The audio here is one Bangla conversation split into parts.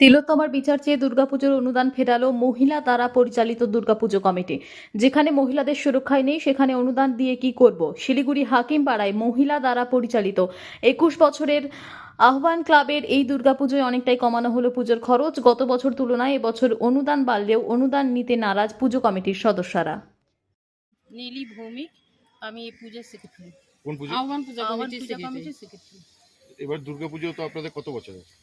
তিলোত্তমার বিচার চেয়ে দুর্গাপুজোর অনুদান ফেরালো মহিলা দ্বারা পরিচালিত দুর্গাপুজো কমিটি। যেখানে মহিলাদের সুরক্ষায় নেই সেখানে অনুদান দিয়ে কি করব? শিলিগুড়ি হাকিমপাড়ায় মহিলা দ্বারা পরিচালিত একুশ বছরের আহ্বান ক্লাবের এই দুর্গাপুজোয় অনেকটাই কমানো হলো পুজোর খরচ। গত বছর তুলনায় এবছর অনুদান বাড়লেও অনুদান নিতে নারাজ পুজো কমিটির সদস্যরা। নীলি ভৌমিক আমি এই পূজার সেক্রেটারি। কোন পুজো? আহ্বান পূজা পূজা কমিটির সেক্রেটারি। এবার দুর্গাপুজো তো আপনাদের কত বছর আছে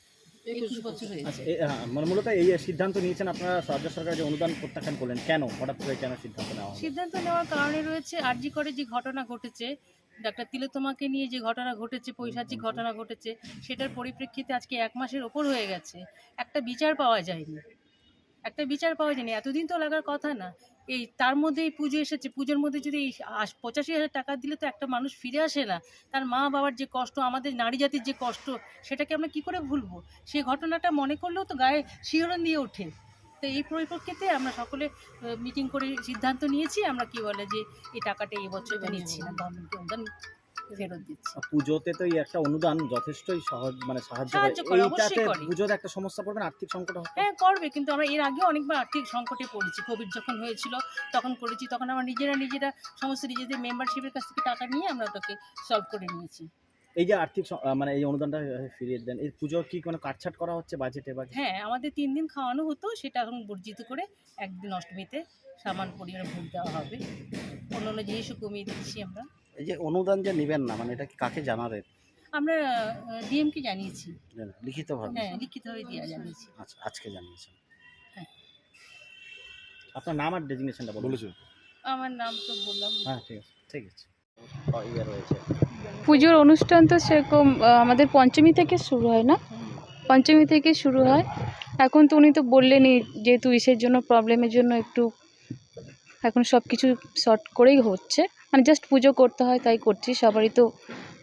আচ্ছা হ্যাঁ, মানে মূলত এই সিদ্ধান্ত নিয়েছেন আপনারা রাজ্য সরকার যে অনুদান প্রত্যাখ্যান করলেন কেন? হঠাৎ করে কেন সিদ্ধান্ত নেওয়া সিদ্ধান্ত নেওয়ার কারণে রয়েছে আরজি করে যে ঘটনা ঘটেছে ডাক্তার নিয়ে যে ঘটনা ঘটেছে পৈশাচিক ঘটনা ঘটেছে সেটার পরিপ্রেক্ষিতে আজকে এক মাসের ওপর হয়ে গেছে। একটা বিচার পাওয়া যায়নি। একটা বিচার পাওয়া যায়নি। এতদিন তো লাগার কথা না। এই তার মধ্যে এই পুজো এসেছে। পুজোর মধ্যে যদি এই পঁচাশি হাজার টাকা দিলে তো একটা মানুষ ফিরে আসে না। তার মা বাবার যে কষ্ট আমাদের নারী জাতির যে কষ্ট সেটাকে আমরা কি করে ভুলবো? সেই ঘটনাটা মনে করলেও তো গায়ে শিহরণ দিয়ে ওঠে। তো এই পরিপ্রেক্ষিতে আমরা সকলে মিটিং করে সিদ্ধান্ত নিয়েছি। আমরা কি বলে যে এই টাকাটা এই বছর নিচ্ছি না। অনুদান ফেরত দিচ্ছি। পুজোতে তো এই একটা অনুদান যথেষ্টই সহজ মানে সাহায্য করে। এইটাতে পুজোতে একটা সমস্যা পড়বে আর্থিক সংকট হবে হ্যাঁ করবে কিন্তু আমরা এর আগে অনেকবার আর্থিক সংকটে পড়েছি। কোভিড যখন হয়েছিল তখন করেছি তখন আমরা নিজেরা নিজেরা সমস্ত নিজেদের মেম্বারশিপের কাছ থেকে টাকা নিয়ে আমরা ওটাকে সলভ করে নিয়েছি। এই যে আর্থিক মানে এই অনুদানটা ফিরিয়ে দেন এই পুজো কি কোনো কাটছাট করা হচ্ছে বাজেটে বা হ্যাঁ আমাদের তিন দিন খাওয়ানো হতো সেটা এখন বর্জিত করে একদিন অষ্টমীতে সামান পরিবারে ভোট দেওয়া হবে। অন্য অন্য জিনিসও কমিয়ে দিচ্ছি আমরা। এই যে অনুদান যে নেবেন না মানে এটা কি কাকে জানাবেন? আমরা ডিএমকে জানিয়েছি। লিখিত ভাবে হ্যাঁ লিখিতভাবে দেওয়া জানিয়েছি। আচ্ছা আজকে জানিয়েছেন। আপনার নাম আর ডেজিগনেশনটা বলুন। বলেছ। আমার নাম তো বললাম। হ্যাঁ ঠিক আছে ঠিক আছে। ইয়ে পুজোর অনুষ্ঠান তো সেরকম আমাদের পঞ্চমী থেকে শুরু হয় না? পঞ্চমী থেকে শুরু হয়। এখন তো উনি তো বললেনই যেহেতু ইসের জন্য প্রবলেমের জন্য একটু এখন সব কিছু শর্ট করেই হচ্ছে। মানে জাস্ট পুজো করতে হয়, তাই করছি। সবারই তো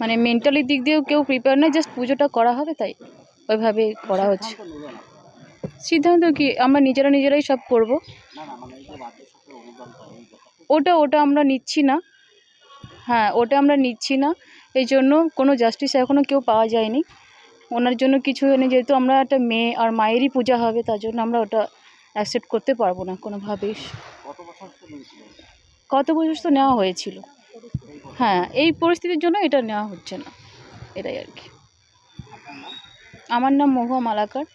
মানে মেন্টালি দিক দিয়েও কেউ প্রিপেয়ার নয় জাস্ট পুজোটা করা হবে তাই। ওইভাবে করা হচ্ছে। সিদ্ধান্ত কি? আমরা নিজেরা নিজেরাই সব করব। ওটা ওটা আমরা নিচ্ছি না। হ্যাঁ ওটা আমরা নিচ্ছি না। এই জন্য কোনো জাস্টিস এখনও কেউ পাওয়া যায়নি। ওনার জন্য কিছু হয়নি, যেহেতু আমরা একটা মেয়ে আর মায়েরই পূজা হবে, তার জন্য আমরা ওটা অ্যাকসেপ্ট করতে পারব না কোনোভাবেই। কত বছর তো বছর তো নেওয়া হয়েছিল। হ্যাঁ এই পরিস্থিতির জন্য এটা নেওয়া হচ্ছে না। এটাই আর কি। আমার নাম মহুয়া মালাকার।